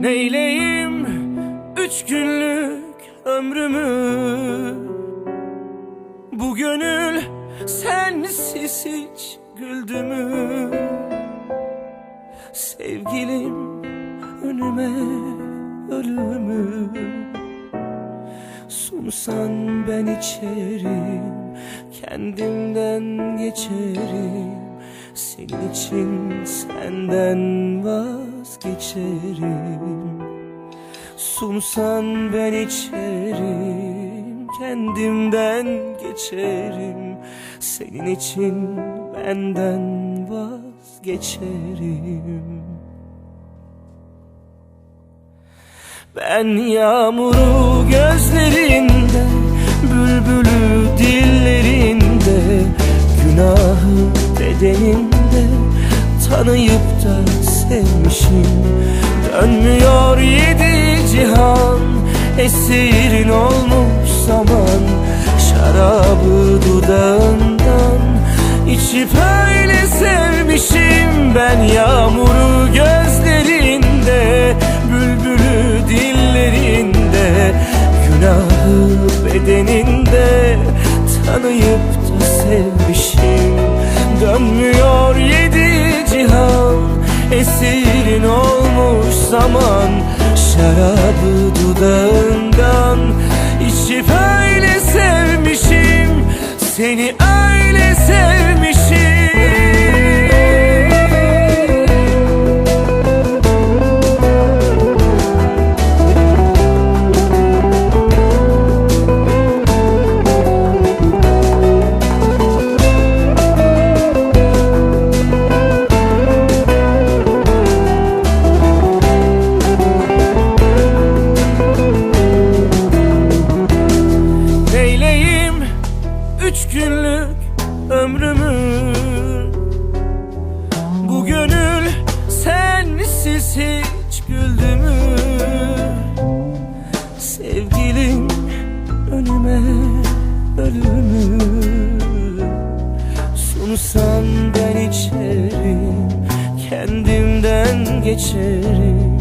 Neyleyim? Üç günlük ömrümü. Bu gönül sensiz hiç güldü mü? Sevgilim önüme ölümü Sunsan ben içerim Kendimden geçerim Senin için senden vazgeçerim. Sunsan ben içerim Kendimden geçerim. Senin için benden vazgeçerim. Ben yağmuru gözlerinde sevmişim Dönmüyor yedi cihan Esirin olmuş zaman. Şarabı dudağından içip öyle sevmişim. Ben yağmuru gözlerinde Bülbülü dillerinde Günahı bedeninde Tanıyıp da sevmişim. Dönmüyor yedi cihan Esirin olmuş zaman Şarabı dudağından. İçip öyle sevmişim Seni öyle sevmişim Sevgilim önüme ölümü. Sunsan ben içerim Kendimden geçerim.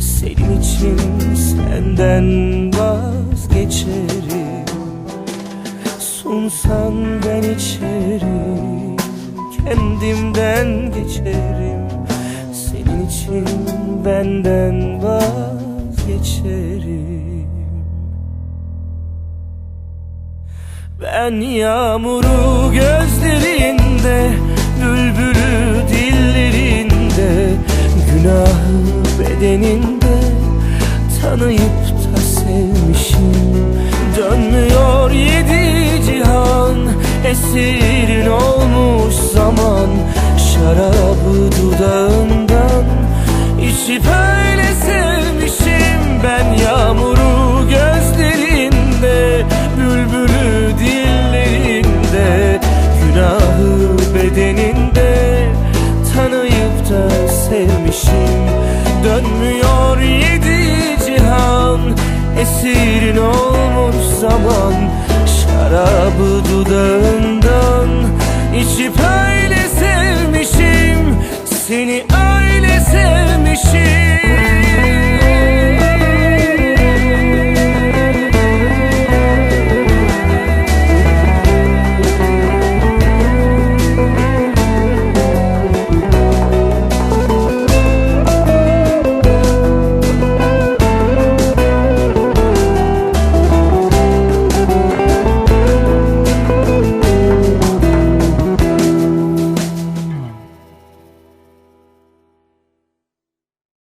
Senin için senden vazgeçerim. Sunsan ben içerim Kendimden geçerim. Senin için benden vazgeçerim Ben yağmuru gözlerinde sevmişim Dönmüyor yedi cihan Esirin olmuş zaman. Şarabı dudağından